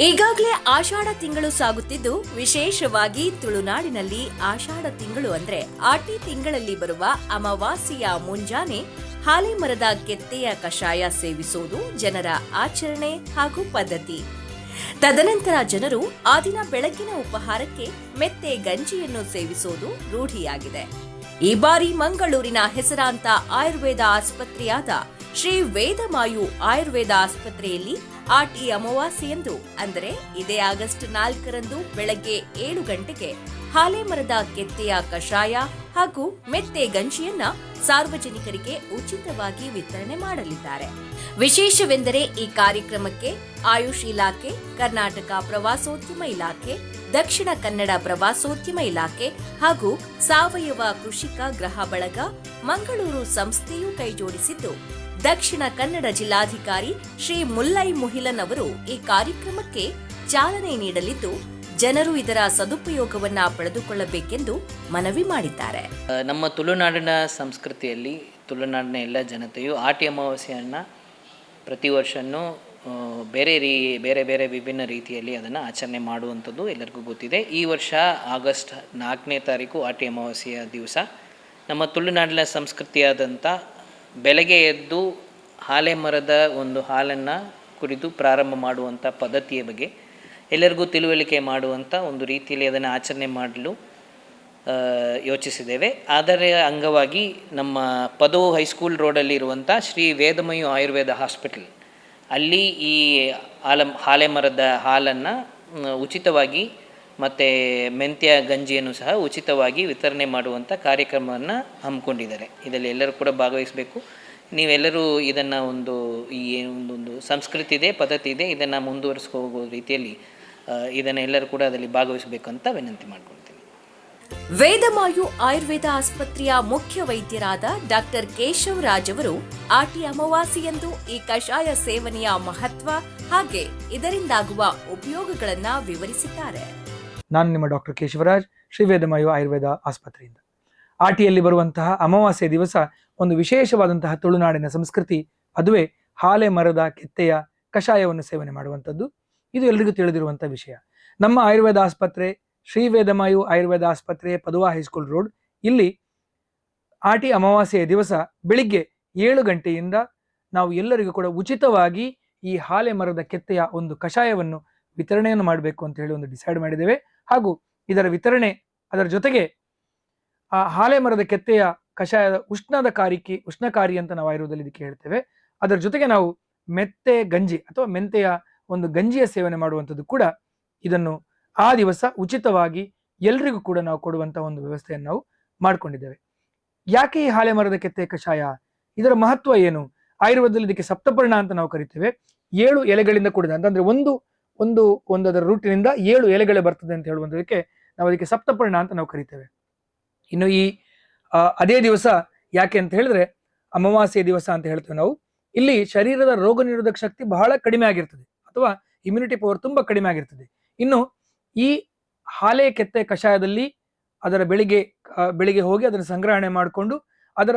ಈಗಾಗಲೇ ಆಷಾಢ ತಿಂಗಳು ಸಾಗುತ್ತಿದ್ದು, ವಿಶೇಷವಾಗಿ ತುಳುನಾಡಿನಲ್ಲಿ ಆಷಾಢ ತಿಂಗಳು ಅಂದ್ರೆ ಆಟಿ ತಿಂಗಳಲ್ಲಿ ಬರುವ ಅಮಾವಾಸ್ಯೆಯ ಮುಂಜಾನೆ ಹಾಲೆ ಮರದ ಕೆತ್ತೆಯ ಕಷಾಯ ಸೇವಿಸುವುದು ಜನರ ಆಚರಣೆ ಹಾಗೂ ಪದ್ಧತಿ. ತದನಂತರ ಜನರು ಆ ದಿನ ಬೆಳಗಿನ ಉಪಹಾರಕ್ಕೆ ಮೆತ್ತೆ ಗಂಜಿಯನ್ನು ಸೇವಿಸುವುದು ರೂಢಿಯಾಗಿದೆ. ಈ ಬಾರಿ ಮಂಗಳೂರಿನ ಹೆಸರಾಂತ ಆಯುರ್ವೇದ ಆಸ್ಪತ್ರೆಯಾದ ಶ್ರೀ ವೇದಮಾಯು ಆಯುರ್ವೇದ ಆಸ್ಪತ್ರೆಯಲ್ಲಿ ಆಟಿ ಅಮಾವಾಸ್ಯೆಯಂದು ಅಂದರೆ ಇದೇ ಆಗಸ್ಟ್ ನಾಲ್ಕರಂದು ಬೆಳಗ್ಗೆ ಏಳು ಗಂಟೆಗೆ ಹಾಲೆ ಮರದ ಕೆತ್ತೆಯ ಕಷಾಯ ಹಾಗೂ ಮೆತ್ತೆ ಗಂಜಿಯನ್ನ ಸಾರ್ವಜನಿಕರಿಗೆ ಉಚಿತವಾಗಿ ವಿತರಣೆ ಮಾಡಲಿದ್ದಾರೆ. ವಿಶೇಷವೆಂದರೆ ಈ ಕಾರ್ಯಕ್ರಮಕ್ಕೆ ಆಯುಷ್ ಇಲಾಖೆ, ಕರ್ನಾಟಕ ಪ್ರವಾಸೋದ್ಯಮ ಇಲಾಖೆ, ದಕ್ಷಿಣ ಕನ್ನಡ ಪ್ರವಾಸೋದ್ಯಮ ಇಲಾಖೆ ಹಾಗೂ ಸಾವಯವ ಕೃಷಿಕ ಗ್ರಹ ಬಳಗ ಮಂಗಳೂರು ಸಂಸ್ಥೆಯೂ ಕೈಜೋಡಿಸಿದ್ದು ದಕ್ಷಿಣ ಕನ್ನಡ ಜಿಲ್ಲಾಧಿಕಾರಿ ಶ್ರೀ ಮುಲ್ಲೈ ಮುಹಿಲನ್ ಅವರು ಈ ಕಾರ್ಯಕ್ರಮಕ್ಕೆ ಚಾಲನೆ ನೀಡಲಿದ್ದು, ಜನರು ಇದರ ಸದುಪಯೋಗವನ್ನು ಪಡೆದುಕೊಳ್ಳಬೇಕೆಂದು ಮನವಿ ಮಾಡಿದ್ದಾರೆ. ನಮ್ಮ ತುಳುನಾಡಿನ ಸಂಸ್ಕೃತಿಯಲ್ಲಿ, ತುಳುನಾಡಿನ ಎಲ್ಲ ಜನತೆಯು ಆಟಿ ಅಮಾವಾಸ್ಯೆಯನ್ನು ಪ್ರತಿ ವರ್ಷವೂ ಬೇರೆ ರೀ, ಬೇರೆ ಬೇರೆ ವಿಭಿನ್ನ ರೀತಿಯಲ್ಲಿ ಅದನ್ನು ಆಚರಣೆ ಮಾಡುವಂಥದ್ದು ಎಲ್ಲರಿಗೂ ಗೊತ್ತಿದೆ. ಈ ವರ್ಷ ಆಗಸ್ಟ್ ನಾಲ್ಕನೇ ತಾರೀಕು ಆಟಿ ಅಮಾವಾಸ್ಯೆಯ ದಿವಸ. ನಮ್ಮ ತುಳುನಾಡಿನ ಸಂಸ್ಕೃತಿಯಾದಂಥ ಬೆಳಗ್ಗೆ ಎದ್ದು ಹಾಲೆ ಮರದ ಒಂದು ಹಾಲನ್ನು ಕುರಿತು ಪ್ರಾರಂಭ ಮಾಡುವಂಥ ಪದ್ಧತಿಯ ಬಗ್ಗೆ ಎಲ್ಲರಿಗೂ ತಿಳುವಳಿಕೆ ಮಾಡುವಂಥ ಒಂದು ರೀತಿಯಲ್ಲಿ ಅದನ್ನು ಆಚರಣೆ ಮಾಡಲು ಯೋಚಿಸಿದ್ದೇವೆ. ಅದರ ಅಂಗವಾಗಿ ನಮ್ಮ ಪದೋ ಹೈಸ್ಕೂಲ್ ರೋಡಲ್ಲಿರುವಂಥ ಶ್ರೀ ವೇದಮಯು ಆಯುರ್ವೇದ ಹಾಸ್ಪಿಟಲ್, ಅಲ್ಲಿ ಈ ಹಾಲ, ಹಾಲೆ ಮರದ ಹಾಲನ್ನು ಉಚಿತವಾಗಿ ಮತ್ತು ಮೆಂತ್ಯ ಗಂಜಿಯನ್ನು ಸಹ ಉಚಿತವಾಗಿ ವಿತರಣೆ ಮಾಡುವಂಥ ಕಾರ್ಯಕ್ರಮವನ್ನು ಹಮ್ಮಿಕೊಂಡಿದ್ದಾರೆ. ಇದರಲ್ಲಿ ಎಲ್ಲರೂ ಕೂಡ ಭಾಗವಹಿಸಬೇಕು. ನೀವೆಲ್ಲರೂ ಇದನ್ನು ಒಂದು ಈ ಒಂದೊಂದು ಒಂದು ಸಂಸ್ಕೃತಿ ಇದೆ, ಪದ್ಧತಿ ಇದೆ, ಇದನ್ನು ಮುಂದುವರಿಸ್ಕೋಗೋ ರೀತಿಯಲ್ಲಿ ಇದನ್ನು ಎಲ್ಲರೂ ಕೂಡ ಅದರಲ್ಲಿ ಭಾಗವಹಿಸಬೇಕಂತ ವಿನಂತಿ ಮಾಡ್ಕೊಳ್ತೀನಿ. ವೇದಮಾಯು ಆಯುರ್ವೇದ ಆಸ್ಪತ್ರೆಯ ಮುಖ್ಯ ವೈದ್ಯರಾದ ಡಾಕ್ಟರ್ ಕೇಶವ್ ರಾಜ್ ಅವರು ಆಟಿ ಅಮಾವಾಸ್ಯೆಯಂದು ಈ ಕಷಾಯ ಸೇವನೆಯ ಮಹತ್ವ ಹಾಗೆ ಇದರಿಂದಾಗುವ ಉಪಯೋಗಗಳನ್ನು ವಿವರಿಸಿದ್ದಾರೆ. ನಾನು ನಿಮ್ಮ ಡಾಕ್ಟರ್ ಕೇಶವರಾಜ್ ಶ್ರೀವೇದಮಯು ಆಯುರ್ವೇದ ಆಸ್ಪತ್ರೆಯಿಂದ. ಆಟಿಯಲ್ಲಿ ಬರುವಂತಹ ಅಮಾವಾಸ್ಯ ದಿವಸ ಒಂದು ವಿಶೇಷವಾದಂತಹ ತುಳುನಾಡಿನ ಸಂಸ್ಕೃತಿ, ಅದುವೇ ಹಾಲೆ ಮರದ ಕೆತ್ತೆಯ ಕಷಾಯವನ್ನು ಸೇವನೆ ಮಾಡುವಂಥದ್ದು. ಇದು ಎಲ್ರಿಗೂ ತಿಳಿದಿರುವಂಥ ವಿಷಯ. ನಮ್ಮ ಆಯುರ್ವೇದ ಆಸ್ಪತ್ರೆ ಶ್ರೀವೇದಮಯು ಆಯುರ್ವೇದ ಆಸ್ಪತ್ರೆ, ಪದುವಾ ಹೈಸ್ಕೂಲ್ ರೋಡ್, ಇಲ್ಲಿ ಆಟಿ ಅಮಾವಾಸ್ಯೆಯ ದಿವಸ ಬೆಳಿಗ್ಗೆ ಏಳು ಗಂಟೆಯಿಂದ ನಾವು ಎಲ್ಲರಿಗೂ ಕೂಡ ಉಚಿತವಾಗಿ ಈ ಹಾಲೆ ಮರದ ಕೆತ್ತೆಯ ಒಂದು ಕಷಾಯವನ್ನು ವಿತರಣೆಯನ್ನು ಮಾಡಬೇಕು ಅಂತ ಹೇಳಿ ಒಂದು ಡಿಸೈಡ್ ಮಾಡಿದ್ದೇವೆ. ಹಾಗೂ ಇದರ ವಿತರಣೆ ಅದರ ಜೊತೆಗೆ, ಆ ಹಾಲೆ ಮರದ ಕೆತ್ತೆಯ ಕಷಾಯದ ಉಷ್ಣದ ಕಾರಿಕೆ ಉಷ್ಣಕಾರಿ ಅಂತ ನಾವು ಆಯುರ್ವೇದದಲ್ಲಿ ಇದಕ್ಕೆ ಹೇಳ್ತೇವೆ. ಅದರ ಜೊತೆಗೆ ನಾವು ಮೆತ್ತೆ ಗಂಜಿ ಅಥವಾ ಮೆಂತೆಯ ಒಂದು ಗಂಜಿಯ ಸೇವನೆ ಮಾಡುವಂಥದ್ದು ಕೂಡ ಇದನ್ನು ಆ ದಿವಸ ಉಚಿತವಾಗಿ ಎಲ್ರಿಗೂ ಕೂಡ ನಾವು ಕೊಡುವಂತಹ ಒಂದು ವ್ಯವಸ್ಥೆಯನ್ನು ನಾವು ಮಾಡ್ಕೊಂಡಿದ್ದೇವೆ. ಯಾಕೆ ಈ ಹಾಲೆ ಮರದ ಕೆತ್ತೆ ಕಷಾಯ? ಇದರ ಮಹತ್ವ ಏನು? ಆಯುರ್ವೇದದಲ್ಲಿ ಇದಕ್ಕೆ ಸಪ್ತಪರ್ಣ ಅಂತ ನಾವು ಕರಿತೇವೆ. ಏಳು ಎಲೆಗಳಿಂದ ಕೂಡಿದ, ಅಂತಂದ್ರೆ ಒಂದು ಒಂದು ಒಂದು ಅದರ ರೂಟಿನಿಂದ ಏಳು ಎಲೆಗಳೇ ಬರ್ತದೆ ಅಂತ ಹೇಳುವಂಥದಕ್ಕೆ ನಾವು ಅದಕ್ಕೆ ಸಪ್ತಪರ್ಣ ಅಂತ ನಾವು ಕರಿತೇವೆ. ಇನ್ನು ಈ ಅದೇ ದಿವಸ ಯಾಕೆ ಅಂತ ಹೇಳಿದ್ರೆ ಅಮಾವಾಸ್ಯ ದಿವಸ ಅಂತ ಹೇಳ್ತೇವೆ ನಾವು. ಇಲ್ಲಿ ಶರೀರದ ರೋಗ ನಿರೋಧಕ ಶಕ್ತಿ ಬಹಳ ಕಡಿಮೆ ಆಗಿರ್ತದೆ ಅಥವಾ ಇಮ್ಯುನಿಟಿ ಪವರ್ ತುಂಬಾ ಕಡಿಮೆ ಆಗಿರ್ತದೆ. ಇನ್ನು ಈ ಹಾಲೆ, ಕೆತ್ತೆ ಕಷಾಯದಲ್ಲಿ ಅದರ ಬೆಳಿಗ್ಗೆ ಬೆಳಿಗ್ಗೆ ಹೋಗಿ ಅದನ್ನು ಸಂಗ್ರಹಣೆ ಮಾಡಿಕೊಂಡು ಅದರ,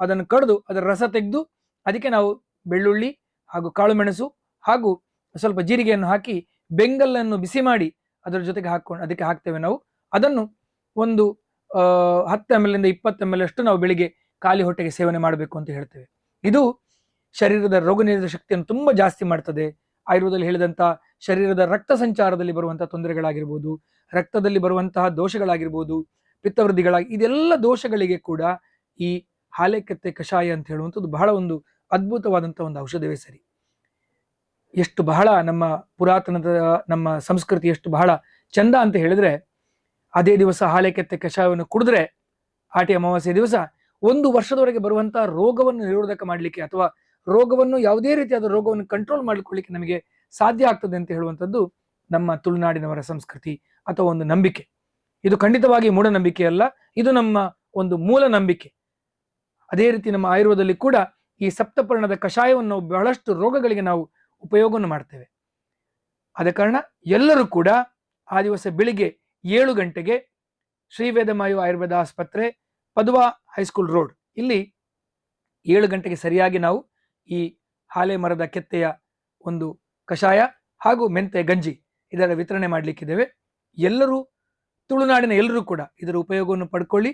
ಅದನ್ನು ಕಡಿದು ಅದರ ರಸ ತೆಗೆದು ಅದಕ್ಕೆ ನಾವು ಬೆಳ್ಳುಳ್ಳಿ ಹಾಗೂ ಕಾಳುಮೆಣಸು ಹಾಗೂ ಸ್ವಲ್ಪ ಜೀರಿಗೆಯನ್ನು ಹಾಕಿ ಬೆಂಗಲ್ಲನ್ನು ಬಿಸಿ ಮಾಡಿ ಅದರ ಜೊತೆಗೆ ಹಾಕೊಂಡು ಅದಕ್ಕೆ ಹಾಕ್ತೇವೆ ನಾವು. ಅದನ್ನು ಒಂದು ಹತ್ತು ಎಂ ಎಲ್ ಇಪ್ಪತ್ತು ಎಂ ಎಲ್ ಅಷ್ಟು ನಾವು ಬೆಳಿಗ್ಗೆ ಖಾಲಿ ಹೊಟ್ಟೆಗೆ ಸೇವನೆ ಮಾಡಬೇಕು ಅಂತ ಹೇಳ್ತೇವೆ. ಇದು ಶರೀರದ ರೋಗ ನಿರೋಧಕ ಶಕ್ತಿಯನ್ನು ತುಂಬಾ ಜಾಸ್ತಿ ಮಾಡ್ತದೆ. ಆಯುರ್ವೇದದಲ್ಲಿ ಹೇಳಿದಂತ ಶರೀರದ ರಕ್ತ ಸಂಚಾರದಲ್ಲಿ ಬರುವಂತಹ ತೊಂದರೆಗಳಾಗಿರ್ಬೋದು, ರಕ್ತದಲ್ಲಿ ಬರುವಂತಹ ದೋಷಗಳಾಗಿರ್ಬೋದು, ಪಿತ್ತವೃದ್ಧಿಗಳಾಗಿ, ಇದೆಲ್ಲ ದೋಷಗಳಿಗೆ ಕೂಡ ಈ ಹಾಲೆಕತ್ತೆ ಕಷಾಯ ಅಂತ ಹೇಳುವಂಥದ್ದು ಬಹಳ ಒಂದು ಅದ್ಭುತವಾದಂಥ ಒಂದು ಔಷಧವೇ ಸರಿ. ಎಷ್ಟು ಬಹಳ ನಮ್ಮ ಪುರಾತನದ ನಮ್ಮ ಸಂಸ್ಕೃತಿ ಎಷ್ಟು ಬಹಳ ಚಂದ ಅಂತ ಹೇಳಿದ್ರೆ, ಅದೇ ದಿವಸ ಹಾಲೆಕೆತ್ತೆ ಕಷಾಯವನ್ನು ಕುಡಿದ್ರೆ ಆಟಿ ಅಮಾವಾಸ್ಯೆ ದಿವಸ ಒಂದು ವರ್ಷದವರೆಗೆ ಬರುವಂತಹ ರೋಗವನ್ನು ನಿರೋಧಕ ಮಾಡಲಿಕ್ಕೆ ಅಥವಾ ರೋಗವನ್ನು ಯಾವುದೇ ರೀತಿಯಾದ ರೋಗವನ್ನು ಕಂಟ್ರೋಲ್ ಮಾಡಿಕೊಳ್ಳಿಕ್ಕೆ ನಮಗೆ ಸಾಧ್ಯ ಆಗ್ತದೆ ಅಂತ ಹೇಳುವಂಥದ್ದು ನಮ್ಮ ತುಳುನಾಡಿನವರ ಸಂಸ್ಕೃತಿ ಅಥವಾ ಒಂದು ನಂಬಿಕೆ. ಇದು ಖಂಡಿತವಾಗಿ ಮೂಢನಂಬಿಕೆ ಅಲ್ಲ, ಇದು ನಮ್ಮ ಒಂದು ಮೂಲ ನಂಬಿಕೆ. ಅದೇ ರೀತಿ ನಮ್ಮ ಆಯುರ್ವೇದದಲ್ಲಿ ಕೂಡ ಈ ಸಪ್ತಪರ್ಣದ ಕಷಾಯವನ್ನು ಬಹಳಷ್ಟು ರೋಗಗಳಿಗೆ ನಾವು ಉಪಯೋಗವನ್ನು ಮಾಡ್ತೇವೆ. ಆದ ಕಾರಣ ಎಲ್ಲರೂ ಕೂಡ ಆ ದಿವಸ ಬೆಳಿಗ್ಗೆ ಏಳು ಗಂಟೆಗೆ ಶ್ರೀ ವೇದಮಾಯು ಆಯುರ್ವೇದ ಆಸ್ಪತ್ರೆ, ಪದುವಾ ಹೈಸ್ಕೂಲ್ ರೋಡ್. ಇಲ್ಲಿ ಏಳು ಗಂಟೆಗೆ ಸರಿಯಾಗಿ ನಾವು ಈ ಹಾಲೆ ಮರದ ಕೆತ್ತೆಯ ಒಂದು ಕಷಾಯ ಹಾಗೂ ಮೆಂತೆ, ಗಂಜಿ ಇದರ ವಿತರಣೆ ಮಾಡಲಿಕ್ಕಿದ್ದೇವೆ. ಎಲ್ಲರೂ, ತುಳುನಾಡಿನ ಎಲ್ಲರೂ ಕೂಡ ಇದರ ಉಪಯೋಗವನ್ನು ಪಡ್ಕೊಳ್ಳಿ.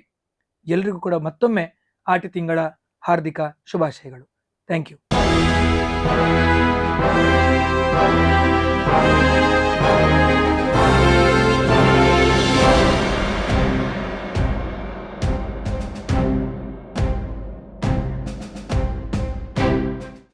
ಎಲ್ರಿಗೂ ಕೂಡ ಮತ್ತೊಮ್ಮೆ ಆಟಿ ತಿಂಗಳ ಹಾರ್ದಿಕ ಶುಭಾಶಯಗಳು. Thank you. Thank you.